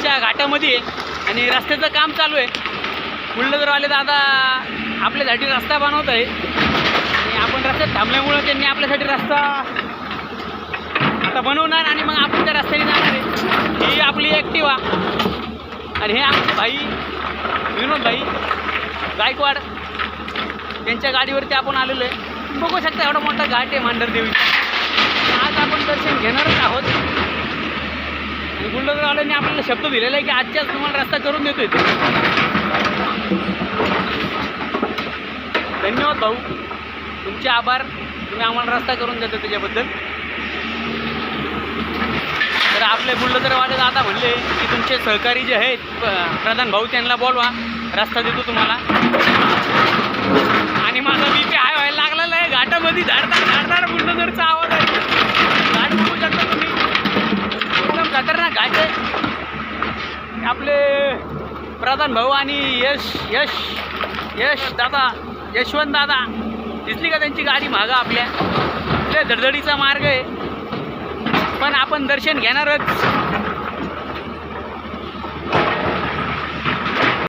नदीच्या घाटामध्ये आहे आणि रस्त्याचं काम चालू आहे. बुलढाणावाले दादा आपल्यासाठी रस्ता बनवत आहे आणि आपण रस्त्यात थांबल्यामुळं त्यांनी आपल्यासाठी रस्ता आता बनवणार आणि मग आपण त्या रस्त्याने जाणार आहे. ही आपली ॲक्टिवा आणि हे आमचे भाई विनोद भाई गायकवाड त्यांच्या गाडीवरती आपण आलेलो आहे. बघू शकता एवढा मोठा घाट आहे मांढरदेवीचा. आज आपण दर्शन घेणारच आहोत. आणि आपल्याला शब्द दिलेला आहे की आजच्याच तुम्हाला रस्ता करून देतोय धन्यवाद भाऊ. तुमचे आभार. तुम्ही आम्हाला रस्ता करून देतो त्याच्याबद्दल. तर आपले बुलडोजरवाले दादा म्हणले की तुमचे सहकारी जे आहेत प्रधान भाऊ त्यांना बोलवा. रस्ता देतो तुम्हाला. आणि माझा बी पी हाय व्हायला लागलेला आहे. घाटामध्ये धाडधार धाडधार बुलडोजरचा आवाज. काय काय आपले प्रधान भाऊ आणि यश यश यश दादा यशवंत दादा. दिसली का त्यांची गाडी मागं आपल्या? लय धडधडीचा मार्ग आहे. पण आपण दर्शन घेणारच.